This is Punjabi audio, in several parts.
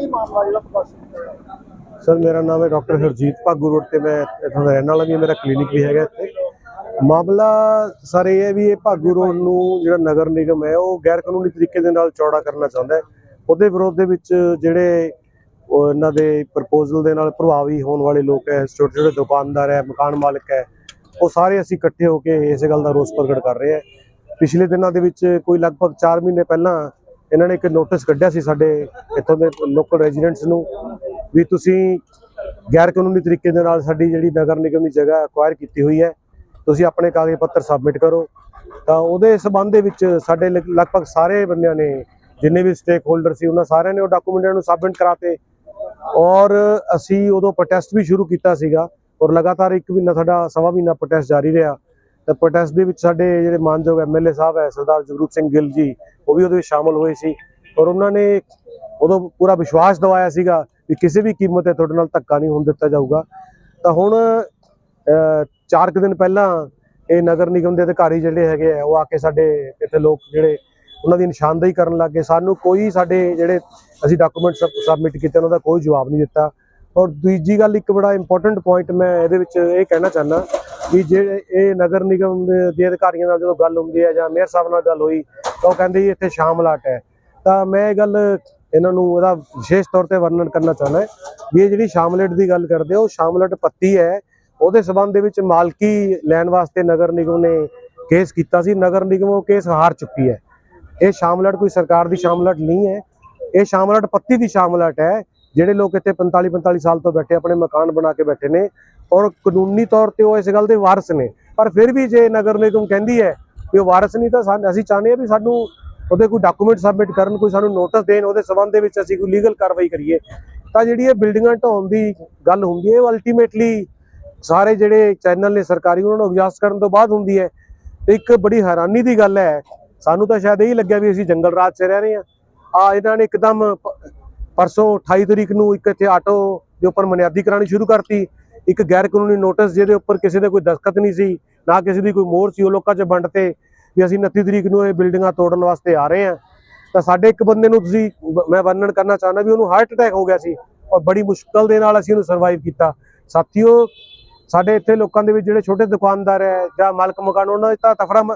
ਕੀ ਮਾਮਲਾ ਜਿਹੜਾ ਪ੍ਰਦਰਸ਼ਨ ਸਰ ਮੇਰਾ ਨਾਮ ਹੈ ਡਾਕਟਰ ਹਰਜੀਤ ਭਾਗੂ ਰੋਡ ਤੇ ਮੈਂ ਇੱਥੋਂ ਦਾ ਰਹਿਣ ਵਾਲਾ ਵੀ ਹਾਂ, ਮੇਰਾ ਕਲੀਨਿਕ ਵੀ ਹੈਗਾ ਇੱਥੇ। ਮਾਮਲਾ ਸਰ ਇਹ ਹੈ ਵੀ ਇਹ ਭਾਗੂ ਰੋਡ ਨੂੰ ਜਿਹੜਾ ਨਗਰ ਨਿਗਮ ਹੈ ਉਹ ਗੈਰ ਕਾਨੂੰਨੀ ਤਰੀਕੇ ਦੇ ਨਾਲ ਚੌੜਾ ਕਰਨਾ ਚਾਹੁੰਦਾ ਹੈ। ਉਹਦੇ ਵਿਰੋਧ ਦੇ ਵਿੱਚ ਜਿਹੜੇ ਇਹਨਾਂ ਦੇ ਪ੍ਰਪੋਜ਼ਲ ਦੇ ਨਾਲ ਪ੍ਰਭਾਵੀ ਹੋਣ ਵਾਲੇ ਲੋਕ ਹੈ ਛੋਟੇ ਛੋਟੇ ਦੁਕਾਨਦਾਰ ਹੈ ਮਕਾਨ ਮਾਲਕ ਹੈ ਉਹ ਸਾਰੇ ਅਸੀਂ ਇਕੱਠੇ ਹੋ ਕੇ ਇਸ ਗੱਲ ਦਾ ਰੋਸ ਪ੍ਰਗਟ ਕਰ ਰਹੇ ਹਾਂ। ਪਿਛਲੇ ਦਿਨਾਂ ਦੇ ਵਿੱਚ ਕੋਈ ਲਗਭਗ 4 ਮਹੀਨੇ ਪਹਿਲਾਂ ਇਹਨਾਂ ਨੇ ਇੱਕ ਨੋਟਿਸ ਕੱਢਿਆ ਸੀ ਸਾਡੇ ਇੱਥੋਂ ਦੇ ਲੋਕਲ ਰੈਜ਼ੀਡੈਂਟਸ ਨੂੰ ਵੀ ਤੁਸੀਂ ਗੈਰ ਕਾਨੂੰਨੀ ਤਰੀਕੇ ਦੇ ਨਾਲ ਸਾਡੀ ਜਿਹੜੀ ਨਗਰ ਨਿਗਮ ਦੀ ਜਗ੍ਹਾ ਅਕਵਾਇਰ ਕੀਤੀ ਹੋਈ ਹੈ, ਤੁਸੀਂ ਆਪਣੇ ਕਾਗਜ਼ ਪੱਤਰ ਸਬਮਿਟ ਕਰੋ। ਤਾਂ ਉਹਦੇ ਸਬੰਧ ਦੇ ਵਿੱਚ ਸਾਡੇ ਲਗ- ਲਗਭਗ ਸਾਰੇ ਬੰਦਿਆਂ ਨੇ, ਜਿੰਨੇ ਵੀ ਸਟੇਕ ਹੋਲਡਰ ਸੀ, ਉਹਨਾਂ ਸਾਰਿਆਂ ਨੇ ਉਹ ਡਾਕੂਮੈਂਟਾਂ ਨੂੰ ਸਬਮਿਟ ਕਰਾਤੇ। ਔਰ ਅਸੀਂ ਉਦੋਂ ਪ੍ਰੋਟੈਸਟ ਵੀ ਸ਼ੁਰੂ ਕੀਤਾ ਸੀਗਾ, ਔਰ ਲਗਾਤਾਰ ਇੱਕ ਮਹੀਨਾ ਸਾਡਾ ਸਵਾ ਮਹੀਨਾ ਪ੍ਰੋਟੈਸਟ ਜਾਰੀ ਰਿਹਾ। ਤਾਂ ਪ੍ਰੋਟੈਸਟ ਦੇ ਵਿੱਚ ਸਾਡੇ ਜਿਹੜੇ ਮਾਨਯੋਗ ਐਮਐਲਏ ਸਾਹਿਬ ਹੈ ਸਰਦਾਰ ਜਗਰੂਪ ਸਿੰਘ ਗਿੱਲ ਜੀ ਉਹ ਵੀ ਉਹਦੇ ਵਿੱਚ ਸ਼ਾਮਲ ਹੋਏ ਸੀ ਔਰ ਉਹਨਾਂ ਨੇ ਉਦੋਂ ਪੂਰਾ ਵਿਸ਼ਵਾਸ ਦਿਵਾਇਆ ਸੀਗਾ ਕਿ ਕਿਸੇ ਵੀ ਕੀਮਤ ਤੇ ਤੁਹਾਡੇ ਨਾਲ ਧੱਕਾ ਨਹੀਂ ਹੋਣ ਦਿੱਤਾ ਜਾਊਗਾ। ਤਾਂ ਹੁਣ ਅਹ, ਚਾਰ ਕੁ ਦਿਨ ਪਹਿਲਾਂ ਇਹ ਨਗਰ ਨਿਗਮ ਦੇ ਅਧਿਕਾਰੀ ਜਿਹੜੇ ਹੈਗੇ ਆ ਉਹ ਆ ਕੇ ਸਾਡੇ ਇੱਥੇ ਲੋਕ ਜਿਹੜੇ ਉਹਨਾਂ ਦੀ ਨਿਸ਼ਾਨਦੇਹੀ ਕਰਨ ਲੱਗੇ ਸਾਨੂੰ ਕੋਈ ਸਾਡੇ ਜਿਹੜੇ ਅਸੀਂ ਡਾਕੂਮੈਂਟ ਸਬਮਿਟ ਕੀਤੇ ਉਹਨਾਂ ਦਾ ਕੋਈ ਜਵਾਬ ਨਹੀਂ ਦਿੱਤਾ। ਔਰ ਦੂਜੀ ਗੱਲ ਇੱਕ ਬੜਾ ਇੰਪੋਰਟੈਂਟ ਪੁਆਇੰਟ ਮੈਂ ਇਹਦੇ ਵਿੱਚ ਇਹ ਕਹਿਣਾ ਚਾਹੁੰਦਾ ਵੀ ਜੇ ਇਹ ਨਗਰ ਨਿਗਮ ਦੇ ਅਧਿਕਾਰੀਆਂ ਨਾਲ ਜਦੋਂ ਗੱਲ ਹੁੰਦੀ ਹੈ ਜਾਂ ਮੇਅਰ ਸਾਹਿਬ ਨਾਲ ਗੱਲ ਹੋਈ ਤਾਂ ਉਹ ਕਹਿੰਦੇ ਜੀ ਇੱਥੇ ਸ਼ਾਮਲਾਟ ਹੈ। ਤਾਂ ਮੈਂ ਇਹ ਗੱਲ ਇਹਨਾਂ ਨੂੰ ਇਹਦਾ ਵਿਸ਼ੇਸ਼ ਤੌਰ ਤੇ ਵਰਣਨ ਕਰਨਾ ਚਾਹੁੰਦਾ ਵੀ ਇਹ ਜਿਹੜੀ ਸ਼ਾਮਲਟ ਦੀ ਗੱਲ ਕਰਦੇ ਹੋ ਸ਼ਾਮਲਟ ਪੱਤੀ ਹੈ। ਉਹਦੇ ਸਬੰਧ ਦੇ ਵਿੱਚ ਮਾਲਕੀ ਲੈਣ ਵਾਸਤੇ ਨਗਰ ਨਿਗਮ ਨੇ ਕੇਸ ਕੀਤਾ ਸੀ। ਨਗਰ ਨਿਗਮ ਉਹ ਕੇਸ ਹਾਰ ਚੁੱਕੀ ਹੈ। ਇਹ ਸ਼ਾਮਲਟ ਕੋਈ ਸਰਕਾਰ ਦੀ ਸ਼ਾਮਲਟ ਨਹੀਂ ਹੈ। ਇਹ ਸ਼ਾਮਲਟ ਪੱਤੀ ਦੀ ਸ਼ਾਮਲਟ ਹੈ। ਜਿਹੜੇ ਲੋਕ ਇੱਥੇ 45 45 ਸਾਲ ਤੋਂ ਬੈਠੇ, ਆਪਣੇ ਮਕਾਨ ਬਣਾ ਕੇ ਬੈਠੇ ਨੇ ਔਰ ਕਾਨੂੰਨੀ ਤੌਰ ਤੇ ਉਹ ਇਸ ਗੱਲ ਦੇ ਵਾਰਸ ਨੇ। ਪਰ ਫਿਰ ਵੀ ਜੇ ਨਗਰ ਨਿਗਮ ਕਹਿੰਦੀ ਹੈ ਕਿ ਉਹ ਵਾਰਸ ਨਹੀਂ, ਤਾਂ ਅਸੀਂ ਚਾਹੁੰਦੇ ਹਾਂ ਵੀ ਸਾਨੂੰ ਉਹਦੇ ਕੋਈ ਡਾਕੂਮੈਂਟ ਸਬਮਿਟ ਕਰਨ, ਕੋਈ ਸਾਨੂੰ ਨੋਟਿਸ ਦੇਣ, ਉਹਦੇ ਸਬੰਧ ਦੇ ਵਿੱਚ ਅਸੀਂ ਕੋਈ ਲੀਗਲ ਕਾਰਵਾਈ ਕਰੀਏ। ਤਾਂ ਜਿਹੜੀ ਇਹ ਬਿਲਡਿੰਗਾਂ ਢਾਉਣ ਦੀ ਗੱਲ ਹੁੰਦੀ ਹੈ ਉਹ ਅਲਟੀਮੇਟਲੀ ਸਾਰੇ ਜਿਹੜੇ ਚੈਨਲ ਨੇ ਸਰਕਾਰੀ, ਉਹਨਾਂ ਨੂੰ ਅਭਿਆਸ ਕਰਨ ਤੋਂ ਬਾਅਦ ਹੁੰਦੀ ਹੈ। ਤੇ ਇੱਕ ਬੜੀ ਹੈਰਾਨੀ ਦੀ ਗੱਲ ਹੈ, ਸਾਨੂੰ ਤਾਂ ਸ਼ਾਇਦ ਇਹੀ ਲੱਗਿਆ ਵੀ ਅਸੀਂ ਜੰਗਲ ਰਾਜ 'ਚ ਰਹਿ ਰਹੇ ਹਾਂ। ਆ, ਇਹਨਾਂ ਨੇ ਇੱਕਦਮ ਪਰਸੋਂ 28 ਤਰੀਕ ਨੂੰ ਇੱਕ ਇੱਥੇ ਆਟੋ ਦੇ ਉੱਪਰ ਮਨਿਆਦੀ ਕਰਾਣੀ ਸ਼ੁਰੂ ਕਰਤੀ। ਇੱਕ ਗੈਰ ਕਾਨੂੰਨੀ ਨੋਟਿਸ ਜਿਹਦੇ ਉੱਪਰ ਕਿਸੇ ਦੇ ਕੋਈ ਦਸਖਤ ਨਹੀਂ ਸੀ, ਨਾ ਕਿਸੇ ਦੀ ਕੋਈ ਮੋਹਰ ਸੀ, ਉਹ ਲੋਕਾਂ 'ਚ ਵੰਡ ਤੇ ਵੀ ਅਸੀਂ 29 ਤਰੀਕ ਨੂੰ ਇਹ ਬਿਲਡਿੰਗਾਂ ਤੋੜਨ ਵਾਸਤੇ ਆ ਰਹੇ ਹਾਂ। ਤਾਂ ਸਾਡੇ ਇੱਕ ਬੰਦੇ ਨੂੰ ਤੁਸੀਂ ਮੈਂ ਵਰਣਨ ਕਰਨਾ ਚਾਹੁੰਦਾ ਵੀ ਉਹਨੂੰ ਹਾਰਟ ਅਟੈਕ ਹੋ ਗਿਆ ਸੀ ਔਰ ਬੜੀ ਮੁਸ਼ਕਲ ਦੇ ਨਾਲ ਅਸੀਂ ਉਹਨੂੰ ਸਰਵਾਈਵ ਕੀਤਾ। ਸਾਥੀਓ, ਸਾਡੇ ਇੱਥੇ ਲੋਕਾਂ ਦੇ ਵਿੱਚ ਜਿਹੜੇ ਛੋਟੇ ਦੁਕਾਨਦਾਰ ਹੈ ਜਾਂ ਮਾਲਕ ਮਕਾਨ, ਉਹਨਾਂ ਦੀ ਤਾਂ ਤਫੜਾ ਮ-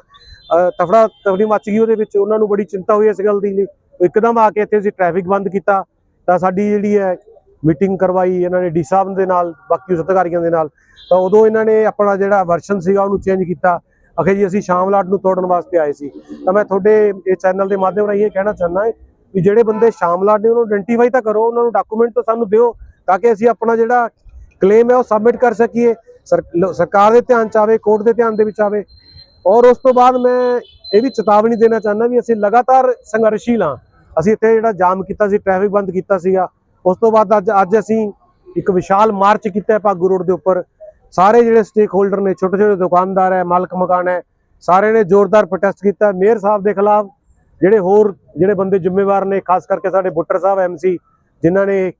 ਤਫੜਾ ਤਫੜੀ ਮੱਚ ਗਈ ਉਹਦੇ ਵਿੱਚ। ਉਹਨਾਂ ਨੂੰ ਬੜੀ ਚਿੰਤਾ ਹੋਈ ਇਸ ਗੱਲ ਦੀ ਲਈ ਇੱਕਦਮ ਆ ਕੇ ਇੱਥੇ ਅਸੀਂ ਟ੍ਰੈਫਿਕ ਬੰਦ ਕੀਤਾ। ਤਾਂ ਸਾਡੀ ਜਿਹੜੀ ਹੈ ਮੀਟਿੰਗ ਕਰਵਾਈ ਇਹਨਾਂ ਨੇ ਡੀ ਸਾਹਿਬ ਦੇ ਨਾਲ, ਬਾਕੀ ਉਸ ਅਧਿਕਾਰੀਆਂ ਦੇ ਨਾਲ, ਤਾਂ ਉਦੋਂ ਇਹਨਾਂ ਨੇ ਆਪਣਾ ਜਿਹੜਾ ਵਰਸ਼ਨ ਸੀਗਾ ਉਹਨੂੰ ਚੇਂਜ ਕੀਤਾ। ਅਖੇ ਜੀ, ਅਸੀਂ ਸ਼ਾਮਲਾਟ ਨੂੰ ਤੋੜਨ ਵਾਸਤੇ ਆਏ ਸੀ। ਤਾਂ ਮੈਂ ਤੁਹਾਡੇ ਇਹ ਚੈਨਲ ਦੇ ਮਾਧਿਅਮ ਰਾਹੀਂ ਇਹ ਕਹਿਣਾ ਚਾਹੁੰਦਾ ਹਾਂ ਵੀ ਜਿਹੜੇ ਬੰਦੇ ਸ਼ਾਮਲਾਟ ਨੇ ਉਹਨੂੰ ਆਇਡੈਂਟੀਫਾਈ ਤਾਂ ਕਰੋ, ਉਹਨਾਂ ਨੂੰ ਡਾਕੂਮੈਂਟ ਤਾਂ ਸਾਨੂੰ ਦਿਓ, ਤਾਂ ਕਿ ਅਸੀਂ ਆਪਣਾ ਜਿਹੜਾ ਕਲੇਮ ਹੈ ਉਹ ਸਬਮਿਟ ਕਰ ਸਕੀਏ। ਸਰਕਾਰ ਦੇ ਧਿਆਨ ਚ ਆਵੇ ਕੋਰਟ ਦੇ ਧਿਆਨ ਦੇ ਵਿੱਚ ਆਵੇ। ਔਰ ਉਸ ਤੋਂ ਬਾਅਦ ਮੈਂ ਇਹ ਵੀ ਚੇਤਾਵਨੀ ਦੇਣਾ ਚਾਹੁੰਦਾ ਵੀ ਅਸੀਂ ਲਗਾਤਾਰ ਸੰਘਰਸ਼ੀਲ ਹਾਂ। ਅਸੀਂ ਇੱਥੇ ਜਿਹੜਾ ਜਾਮ ਕੀਤਾ ਸੀ ਟ੍ਰੈਫਿਕ ਬੰਦ ਕੀਤਾ ਸੀਗਾ, ਉਸ ਤੋਂ ਬਾਅਦ ਅੱਜ ਅੱਜ ਅਸੀਂ ਇੱਕ ਵਿਸ਼ਾਲ ਮਾਰਚ ਕੀਤਾ ਭਾਗੂ ਰੋਡ ਦੇ ਉੱਪਰ। ਸਾਰੇ ਜਿਹੜੇ ਸਟੇਕ ਹੋਲਡਰ ਨੇ, ਛੋਟੇ ਛੋਟੇ ਦੁਕਾਨਦਾਰ ਹੈ, ਮਾਲਕ ਮਕਾਨ ਹੈ, ਸਾਰੇ ਨੇ ਜ਼ੋਰਦਾਰ ਪ੍ਰੋਟੈਸਟ ਕੀਤਾ। ਮੇਅਰ ਸਾਹਿਬ ਦੇ ਖਿਲਾਫ ਜਿਹੜੇ ਹੋਰ ਜਿਹੜੇ ਬੰਦੇ ਜ਼ਿੰਮੇਵਾਰ ਨੇ, ਖਾਸ ਕਰਕੇ ਸਾਡੇ ਬੁੱਟਰ ਸਾਹਿਬ ਐਮਸੀ ਜਿਨ੍ਹਾਂ ਨੇ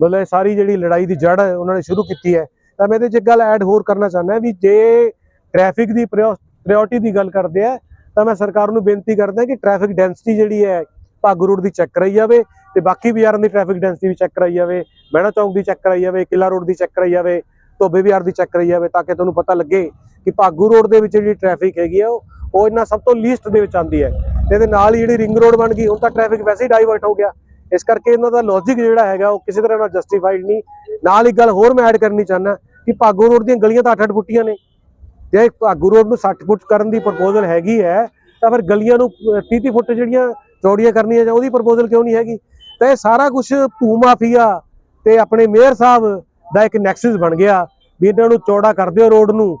ਮਤਲਬ ਇਹ ਸਾਰੀ ਜਿਹੜੀ ਲੜਾਈ ਦੀ ਜੜ ਉਹਨਾਂ ਨੇ ਸ਼ੁਰੂ ਕੀਤੀ ਹੈ। ਤਾਂ ਮੈਂ ਇਹਦੇ 'ਚ ਇੱਕ ਗੱਲ ਐਡ ਹੋਰ ਕਰਨਾ ਚਾਹੁੰਦਾ ਵੀ ਜੇ ਟ੍ਰੈਫਿਕ ਦੀ ਪ੍ਰਾਇੋਰਟੀ ਦੀ ਗੱਲ ਕਰਦੇ ਆ, ਤਾਂ ਮੈਂ ਸਰਕਾਰ ਨੂੰ ਬੇਨਤੀ ਕਰਦਾ ਕਿ ਟ੍ਰੈਫਿਕ ਡੈਂਸਿਟੀ ਜਿਹੜੀ ਹੈ ਭਾਗੂ ਰੋਡ ਦੀ ਚੈੱਕ ਕਰਾਈ ਜਾਵੇ ਤੇ ਬਾਕੀ ਬਾਜ਼ਾਰਾਂ ਦੀ ਟ੍ਰੈਫਿਕ ਡੈਂਸਿਟੀ ਵੀ ਚੈੱਕ ਕਰਾਈ ਜਾਵੇ ਮਹਿਣਾ ਚੌਂਕ ਦੀ ਚੈੱਕ ਕਰਾਈ ਜਾਵੇ, ਕਿਲਾ ਰੋਡ ਦੀ ਚੈੱਕ ਕਰਾਈ ਜਾਵੇ, ਧੋਬੇ ਬਾਜ਼ਾਰ ਦੀ ਚੈੱਕ ਕਰਾਈ ਜਾਵੇ ਤਾਂ ਕਿ ਤੁਹਾਨੂੰ ਪਤਾ ਲੱਗੇ ਕਿ ਭਾਗੂ ਰੋਡ ਦੇ ਵਿੱਚ ਜਿਹੜੀ ਟ੍ਰੈਫਿਕ ਹੈਗੀ ਆ ਉਹ ਉਹ ਇਹਨਾਂ ਸਭ ਤੋਂ ਲੀਸਟ ਦੇ ਵਿੱਚ ਆਉਂਦੀ ਹੈ। ਤੇ ਇਹਦੇ ਨਾਲ ਹੀ ਜਿਹੜੀ ਰਿੰਗ ਰੋਡ ਬਣ ਗਈ, ਹੁਣ ਤਾਂ ਟ੍ਰੈਫਿਕ ਵੈਸੇ ਹੀ ਡਾਈਵਰਟ ਹੋ ਗਿਆ। ਇਸ ਕਰਕੇ ਇਹਨਾਂ ਦਾ ਲੌਜੀਕ ਜਿਹੜਾ ਹੈਗਾ ਉਹ ਕਿਸੇ ਤਰ੍ਹਾਂ ਨਾਲ ਜਸਟੀਫਾਈਡ ਨਹੀਂ। ਨਾਲ ਇੱਕ ਗੱਲ ਹੋਰ ਮੈਂ ਐਡ ਕਰਨੀ ਚਾਹੁੰਦਾ ਕਿ ਭਾਗੂ ਰੋਡ ਦੀਆਂ ਗਲੀਆਂ ਤਾਂ 8-8 ਫੁੱਟੀਆਂ ਨੇ। ਜੇ ਭਾਗੂ ਰੋਡ ਨੂੰ 60 ਫੁੱਟ ਕਰਨ ਦੀ ਪ੍ਰਪੋਜ਼ਲ ਹੈਗੀ ਹੈ, ਤਾਂ ਫਿਰ ਗਲੀਆਂ ਨੂੰ 30-30 ਫੁੱਟ ਜਿਹੜੀਆਂ ਚੌੜੀਆਂ ਕਰਨੀਆਂ ਜਾਂ ਉਹਦੀ ਪ੍ਰਪੋਜ਼ਲ ਕਿਉਂ ਨਹੀਂ ਹੈਗੀ? ਤਾਂ ਇਹ ਸਾਰਾ ਕੁਝ ਭੂ ਮਾਫੀਆ ਤੇ ਆਪਣੇ ਮੇਅਰ ਸਾਹਿਬ ਦਾ ਇੱਕ ਨੈਕਸਸ ਬਣ ਗਿਆ ਵੀ ਇਹਨਾਂ ਨੂੰ ਚੌੜਾ ਕਰ ਦਿਓ ਰੋਡ ਨੂੰ।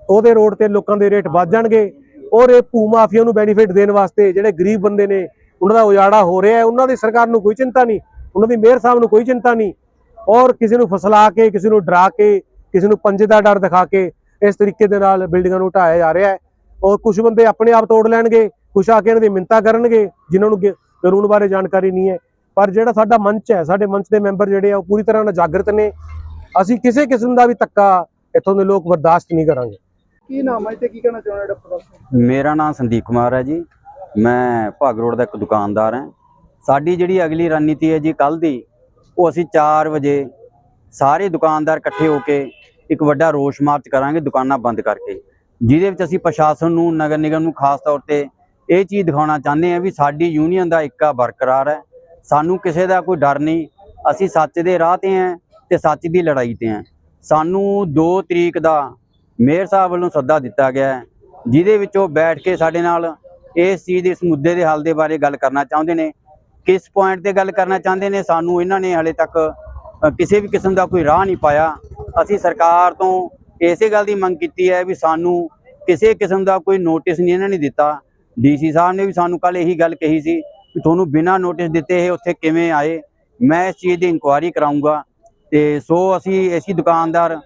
ਉਹਦੇ ਰੋਡ ਤੇ ਲੋਕਾਂ ਦੇ ਰੇਟ ਵੱਧ ਜਾਣਗੇ ਔਰ ਇਹ ਭੂ ਮਾਫੀਆ ਨੂੰ ਬੈਨੀਫਿਟ ਦੇਣ ਵਾਸਤੇ ਜਿਹੜੇ ਗਰੀਬ ਬੰਦੇ ਨੇ, ਉਹਨਾਂ ਦਾ ਉਜਾੜਾ ਹੋ ਰਿਹਾ ਹੈ। ਉਹਨਾਂ ਦੀ ਸਰਕਾਰ ਨੂੰ ਕੋਈ ਚਿੰਤਾ ਨਹੀਂ, ਉਹਨਾਂ ਦੀ ਮੇਅਰ ਸਾਹਿਬ ਨੂੰ ਕੋਈ ਚਿੰਤਾ ਨਹੀਂ। ਔਰ ਕਿਸੇ ਨੂੰ ਫਸਲਾ ਕੇ, ਕਿਸੇ ਨੂੰ ਡਰਾ ਕੇ, ਕਿਸੇ ਨੂੰ ਪੰਜੇ ਦਾ ਡਰ ਦਿਖਾ ਕੇ ਇਸ ਤਰੀਕੇ ਦੇ ਨਾਲ ਬਿਲਡਿੰਗਾਂ ਨੂੰ ਢਾਇਆ ਜਾ ਰਿਹਾ ਹੈ। ਔਰ ਕੁਝ ਬੰਦੇ ਆਪਣੇ ਆਪ ਤੋੜ ਲੈਣਗੇ ਕੁਝ ਆ ਕੇ ਇਹਨਾਂ ਦੀ ਮਿੰਤਾ ਕਰਨਗੇ ਜਿਨ੍ਹਾਂ ਨੂੰ ਕਾਨੂੰਨ ਬਾਰੇ ਜਾਣਕਾਰੀ ਨਹੀਂ ਹੈ। ਪਰ ਜਿਹੜਾ ਸਾਡਾ ਮੰਚ ਹੈ ਸਾਡੇ ਮੰਚ ਦੇ ਮੈਂਬਰ ਜਿਹੜੇ ਆ ਉਹ ਪੂਰੀ ਤਰ੍ਹਾਂ ਨਾਲ ਜਾਗਰਤ ਨੇ। ਅਸੀਂ ਕਿਸੇ ਕਿਸਮ ਦਾ ਵੀ ਧੱਕਾ ਇੱਥੋਂ ਦੇ ਲੋਕ ਬਰਦਾਸ਼ਤ ਨਹੀਂ ਕਰਾਂਗੇ। ਕੀ ਨਾਮ ਹੈ ਤੇ ਕੀ ਕਹਿਣਾ ਚਾਹੁੰਦੇ ਜਿਹੜਾ ਪ੍ਰਦਰਸ਼ਨ ਮੇਰਾ ਨਾਮ ਸੰਦੀਪ ਕੁਮਾਰ ਹੈ ਜੀ। ਮੈਂ ਭਾਗ ਰੋਡ ਦਾ ਇੱਕ ਦੁਕਾਨਦਾਰ ਹਾਂ। ਸਾਡੀ ਜਿਹੜੀ ਅਗਲੀ ਰਣਨੀਤੀ ਹੈ ਜੀ ਕੱਲ ਦੀ ਉਹ ਅਸੀਂ 4 ਵਜੇ ਸਾਰੇ ਦੁਕਾਨਦਾਰ ਇਕੱਠੇ ਹੋ ਕੇ ਇੱਕ ਵੱਡਾ ਰੋਸ ਮਾਰਚ ਕਰਾਂਗੇ ਦੁਕਾਨਾਂ ਬੰਦ ਕਰਕੇ। ਜਿਹਦੇ ਵਿੱਚ ਅਸੀਂ ਪ੍ਰਸ਼ਾਸਨ ਨੂੰ ਨਗਰ ਨਿਗਮ ਨੂੰ ਖਾਸ ਤੌਰ ਤੇ ਇਹ ਚੀਜ਼ ਦਿਖਾਉਣਾ ਚਾਹੁੰਦੇ ਹਾਂ ਵੀ ਸਾਡੀ ਯੂਨੀਅਨ ਦਾ ਇੱਕਾ ਬਰਕਰਾਰ ਹੈ। ਸਾਨੂੰ ਕਿਸੇ ਦਾ ਕੋਈ ਡਰ ਨਹੀਂ। ਅਸੀਂ ਸੱਚ ਦੇ ਰਾਹ ਤੇ ਹਾਂ ਤੇ ਸੱਚ ਦੀ ਲੜਾਈ ਤੇ ਹਾਂ। ਸਾਨੂੰ 2 ਤਰੀਕ ਦਾ ਮੇਅਰ ਸਾਹਿਬ ਵੱਲੋਂ ਸੱਦਾ ਦਿੱਤਾ ਗਿਆ ਹੈ, ਜਿਹਦੇ ਵਿੱਚ ਉਹ ਬੈਠ ਕੇ ਸਾਡੇ ਨਾਲ ਇਸ ਚੀਜ਼ ਦੇ, ਇਸ ਮੁੱਦੇ ਦੇ ਹੱਲ ਦੇ ਬਾਰੇ ਗੱਲ ਕਰਨਾ ਚਾਹੁੰਦੇ ਨੇ। ਕਿਸ ਪੁਆਇੰਟ ਤੇ ਗੱਲ ਕਰਨਾ ਚਾਹੁੰਦੇ ਨੇ? ਸਾਨੂੰ ਇਹਨਾਂ ਨੇ ਹਲੇ ਤੱਕ ਕਿਸੇ ਵੀ ਕਿਸਮ ਦਾ ਕੋਈ ਰਾਹ ਨਹੀਂ ਪਾਇਆ। ਅਸੀਂ ਸਰਕਾਰ ਤੋਂ ਇਸੇ ਗੱਲ ਦੀ ਮੰਗ ਕੀਤੀ ਹੈ ਵੀ ਸਾਨੂੰ ਕਿਸੇ ਕਿਸਮ ਦਾ ਕੋਈ ਨੋਟਿਸ ਨਹੀਂ, ਇਹਨਾਂ ਨੇ ਦਿੱਤਾ। ਡੀਸੀ ਸਾਹਿਬ ਨੇ ਵੀ ਸਾਨੂੰ ਕੱਲ ਇਹੀ ਗੱਲ ਕਹੀ ਸੀ ਕਿ ਤੁਹਾਨੂੰ ਬਿਨਾਂ ਨੋਟਿਸ ਦਿੱਤੇ ਇਹ ਉੱਥੇ ਕਿਵੇਂ ਆਏ। ਮੈਂ ਇਸ ਚੀਜ਼ ਦੀ ਇਨਕੁਆਇਰੀ ਕਰਾਉਂਗਾ ਤੇ ਸੋ ਅਸੀਂ ਐਸੀ ਦੁਕਾਨਦਾਰ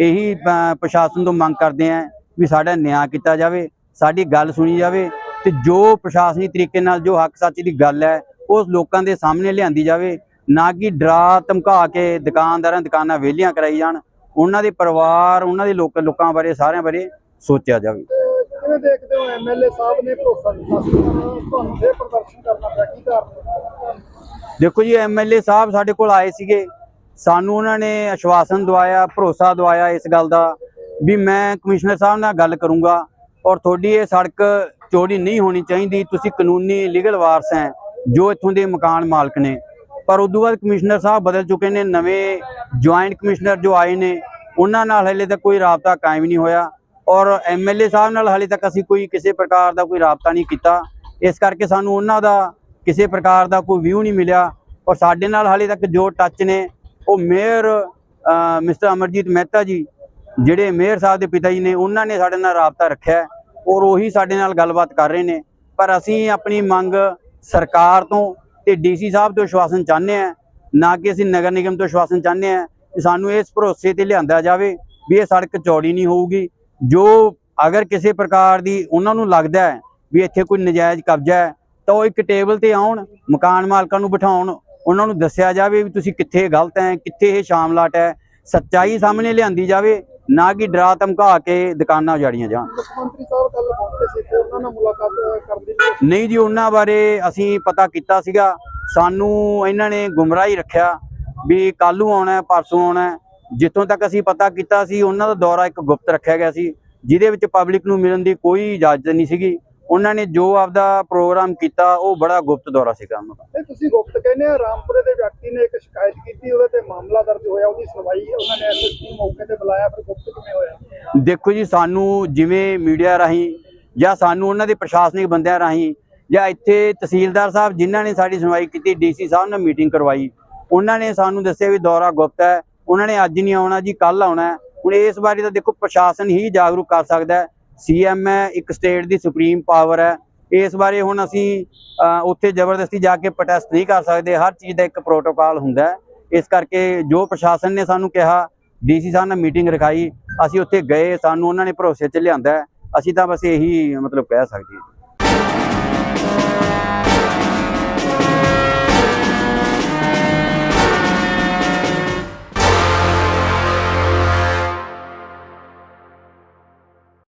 ਇਹੀ ਪ੍ਰਸ਼ਾਸਨ ਤੋਂ ਮੰਗ ਕਰਦੇ ਹਾਂ ਵੀ ਸਾਡਾ ਨਿਆਂ ਕੀਤਾ ਜਾਵੇ, ਸਾਡੀ ਗੱਲ ਸੁਣੀ ਜਾਵੇ ਤੇ ਜੋ ਪ੍ਰਸ਼ਾਸਨੀ ਤਰੀਕੇ ਨਾਲ ਜੋ ਹੱਕ ਸੱਚ ਦੀ ਗੱਲ ਹੈ ਉਸ ਲੋਕਾਂ ਦੇ ਸਾਹਮਣੇ ਲਿਆਂਦੀ ਜਾਵੇ, ਨਾ ਕਿ ਡਰਾ ਧਮਕਾ ਕੇ ਦੁਕਾਨਦਾਰਾਂ ਦੁਕਾਨਾਂ ਵਿਹਲੀਆਂ ਕਰਾਈ ਜਾਣ। ਉਹਨਾਂ ਦੇ ਪਰਿਵਾਰ, ਉਹਨਾਂ ਦੇ ਲੋਕ ਲੋਕਾਂ ਬਾਰੇ ਸਾਰਿਆਂ ਬਾਰੇ ਸੋਚਿਆ ਜਾਵੇ। ਕਿਵੇਂ ਦੇਖਦੇ ਹੋ ਐਮਐਲਏ ਸਾਹਿਬ ਨੇ ਭਰੋਸਾ ਦਿੱਤਾ ਸੀ। ਤੁਹਾਨੂੰ ਇਹ ਪ੍ਰਦਰਸ਼ਨ ਕਰਨਾ ਪਿਆ, ਕੀ ਕਾਰਨ ਦੇਖੋ ਜੀ ਐਮਐਲਏ ਸਾਹਿਬ ਸਾਡੇ ਕੋਲ ਆਏ ਸੀਗੇ। ਸਾਨੂੰ ਉਹਨਾਂ ਨੇ ਆਸ਼ਵਾਸਨ ਦਵਾਇਆ, ਭਰੋਸਾ ਦਵਾਇਆ ਇਸ ਗੱਲ ਦਾ ਵੀ ਮੈਂ ਕਮਿਸ਼ਨਰ ਸਾਹਿਬ ਨਾਲ ਗੱਲ ਕਰੂੰਗਾ ਔਰ ਤੁਹਾਡੀ ਇਹ ਸੜਕ ਚੋਰੀ ਨਹੀਂ ਹੋਣੀ ਚਾਹੀਦੀ। ਤੁਸੀਂ ਕਾਨੂੰਨੀ ਲੀਗਲ ਵਾਰਸ ਹੈ, ਜੋ ਇੱਥੋਂ ਦੇ ਮਕਾਨ ਮਾਲਕ ਨੇ। ਪਰ ਉਦੋਂ ਬਾਅਦ ਕਮਿਸ਼ਨਰ ਸਾਹਿਬ ਬਦਲ ਚੁੱਕੇ ਨੇ, ਨਵੇਂ ਜੁਆਇੰਟ ਕਮਿਸ਼ਨਰ ਜੋ ਆਏ ਨੇ, ਉਹਨਾਂ ਨਾਲ ਹਲੇ ਤੱਕ ਕੋਈ ਰਾਬਤਾ ਕਾਇਮ ਨਹੀਂ ਹੋਇਆ। ਔਰ ਐਮਐਲਏ ਸਾਹਿਬ ਨਾਲ ਹਾਲੇ ਤੱਕ ਅਸੀਂ ਕੋਈ ਕਿਸੇ ਪ੍ਰਕਾਰ ਦਾ ਕੋਈ ਰਾਬਤਾ ਨਹੀਂ ਕੀਤਾ। ਇਸ ਕਰਕੇ ਸਾਨੂੰ ਉਹਨਾਂ ਦਾ ਕਿਸੇ ਪ੍ਰਕਾਰ ਦਾ ਕੋਈ ਵਿਊ ਨਹੀਂ ਮਿਲਿਆ। ਔਰ ਸਾਡੇ ਨਾਲ ਹਾਲੇ ਤੱਕ ਜੋ ਟੱਚ ਨੇ, ਉਹ ਮੇਅਰ ਮਿਸਟਰ ਅਮਰਜੀਤ ਮਹਿਤਾ ਜੀ, ਜਿਹੜੇ ਮੇਅਰ ਸਾਹਿਬ ਦੇ ਪਿਤਾ ਜੀ ਨੇ, ਉਹਨਾਂ ਨੇ ਸਾਡੇ ਨਾਲ ਰਾਬਤਾ ਰੱਖਿਆ ਔਰ ਉਹੀ ਸਾਡੇ ਨਾਲ ਗੱਲਬਾਤ ਕਰ ਰਹੇ ਨੇ। ਪਰ ਅਸੀਂ ਆਪਣੀ ਮੰਗ ਸਰਕਾਰ ਤੋਂ ਤੇ ਡੀਸੀ ਸਾਹਿਬ ਤੋਂ ਆਸ਼ਵਾਸਨ ਚਾਹੁੰਦੇ ਆ ਨਾ ਕਿ ਅਸੀਂ ਨਗਰ ਨਿਗਮ ਤੋਂ ਆਸ਼ਵਾਸਨ ਚਾਹੁੰਦੇ ਆ ਕਿ ਸਾਨੂੰ ਇਸ ਭਰੋਸੇ ਤੇ ਲਿਆਂਦਾ ਜਾਵੇ ਵੀ ਇਹ ਸੜਕ ਚੌੜੀ ਨਹੀਂ ਹੋਊਗੀ। ਜੋ ਅਗਰ ਕਿਸੇ ਪ੍ਰਕਾਰ ਦੀ ਉਹਨਾਂ ਨੂੰ ਲੱਗਦਾ ਹੈ ਵੀ ਇੱਥੇ ਕੋਈ ਨਜਾਇਜ਼ ਕਬਜ਼ਾ ਹੈ ਤਾਂ ਉਹ ਇੱਕ ਟੇਬਲ ਤੇ ਆਉਣ ਮਕਾਨ ਮਾਲਕਾਂ ਨੂੰ ਬਿਠਾਉਣ ਉਹਨਾਂ ਨੂੰ ਦੱਸਿਆ ਜਾਵੇ ਵੀ ਤੁਸੀਂ ਕਿੱਥੇ ਗਲਤ ਹੈ ਕਿੱਥੇ ਇਹ ਸ਼ਾਮਲਾਟ ਹੈ ਸੱਚਾਈ ਸਾਹਮਣੇ ਲਿਆਂਦੀ ਜਾਵੇ ਨਾ ਕਿ ਡਰਾ ਧਮਕਾ ਕੇ ਦੁਕਾਨਾਂ ਉਜਾੜੀਆਂ ਜਾਣ। ਮੁੱਖ ਮੰਤਰੀ ਸਾਹਿਬ ਕੱਲ ਪਹੁੰਚੇ ਸੀ ਤੇ ਉਹਨਾਂ ਨਾਲ ਮੁਲਾਕਾਤ ਕਰਨ ਦੀ ਕੋਸ਼ਿਸ਼ ਨਹੀਂ ਜੀ ਉਹਨਾਂ ਬਾਰੇ ਅਸੀਂ ਪਤਾ ਕੀਤਾ ਸੀਗਾ। ਸਾਨੂੰ ਇਹਨਾਂ ਨੇ ਗੁੰਮਰਾਹ ਹੀ ਰੱਖਿਆ ਵੀ ਕੱਲ੍ਹ ਨੂੰ ਆਉਣਾ ਪਰਸੋਂ ਆਉਣਾ। ਜਿੱਥੋਂ ਤੱਕ ਅਸੀਂ ਪਤਾ ਕੀਤਾ ਸੀ ਉਹਨਾਂ ਦਾ ਦੌਰਾ ਇੱਕ ਗੁਪਤ ਰੱਖਿਆ ਗਿਆ ਸੀ ਜਿਹਦੇ ਵਿੱਚ ਪਬਲਿਕ ਨੂੰ ਮਿਲਣ ਦੀ ਕੋਈ ਇਜਾਜ਼ਤ ਨਹੀਂ ਸੀਗੀ। ਉਹਨਾਂ ਨੇ ਜੋ ਆਪਦਾ ਪ੍ਰੋਗਰਾਮ ਕੀਤਾ ਉਹ ਬੜਾ ਗੁਪਤ ਦੌਰਾ ਸੀਗਾ ਉਹਨਾਂ ਦਾ। ਤੁਸੀਂ ਗੁਪਤ ਕਹਿੰਦੇ ਆ ਰਾਮਪੁਰੇ ਦੇ ਵਿਅਕਤੀ ਨੇ ਇੱਕ ਸ਼ਿਕਾਇਤ ਕੀਤੀ ਉਹਦੇ ਤੇ ਮਾਮਲਾ ਦਰਜ ਹੋਇਆ ਉਹਦੀ ਸੁਣਵਾਈ ਉਹਨਾਂ ਨੇ ਐਸਐਸਪੀ ਮੌਕੇ ਤੇ ਬੁਲਾਇਆ ਫਿਰ ਗੁਪਤ ਕਿਵੇਂ ਹੋਇਆ? ਦੇਖੋ ਜੀ ਸਾਨੂੰ ਜਿਵੇਂ ਮੀਡੀਆ ਰਾਹੀਂ ਜਾਂ ਸਾਨੂੰ ਉਹਨਾਂ ਦੇ ਪ੍ਰਸ਼ਾਸਨਿਕ ਬੰਦਿਆਂ ਰਾਹੀਂ ਜਾਂ ਇੱਥੇ ਤਹਿਸੀਲਦਾਰ ਸਾਹਿਬ ਜਿਨ੍ਹਾਂ ਨੇ ਸਾਡੀ ਸੁਣਵਾਈ ਕੀਤੀ ਡੀਸੀ ਸਾਹਿਬ ਨਾਲ ਮੀਟਿੰਗ ਕਰਵਾਈ ਉਹਨਾਂ ਨੇ ਸਾਨੂੰ ਦੱਸਿਆ ਵੀ ਦੌਰਾ ਗੁਪਤ ਹੈ। ਉਹਨਾਂ ਨੇ ਅੱਜ ਨਹੀਂ ਆਉਣਾ ਜੀ ਕੱਲ ਆਉਣਾ ਹੁਣ ਇਸ ਬਾਰੇ ਤਾਂ ਦੇਖੋ ਪ੍ਰਸ਼ਾਸਨ ਹੀ ਜਾਗਰੂਕ ਕਰ ਸਕਦਾ ਹੈ। ਸੀਐਮ ਹੈ, ਇੱਕ ਸਟੇਟ ਦੀ ਸੁਪਰੀਮ ਪਾਵਰ ਹੈ। ਇਸ ਬਾਰੇ ਹੁਣ ਅਸੀਂ ਉੱਥੇ ਜ਼ਬਰਦਸਤੀ ਜਾ ਕੇ ਪ੍ਰੋਟੈਸਟ ਨਹੀਂ ਕਰ ਸਕਦੇ। ਹਰ ਚੀਜ਼ ਦਾ ਇੱਕ ਪ੍ਰੋਟੋਕਾਲ ਹੁੰਦਾ ਇਸ ਕਰਕੇ ਜੋ ਪ੍ਰਸ਼ਾਸਨ ਨੇ ਸਾਨੂੰ ਕਿਹਾ ਡੀਸੀ ਸਾਹਿਬ ਨਾਲ ਮੀਟਿੰਗ ਰਖਾਈ, ਅਸੀਂ ਉੱਥੇ ਗਏ, ਸਾਨੂੰ ਉਹਨਾਂ ਨੇ ਭਰੋਸੇ 'ਚ ਲਿਆਂਦਾ ਅਸੀਂ ਤਾਂ ਬਸ ਇਹੀ ਮਤਲਬ ਕਹਿ ਸਕਦੇ ਹਾਂ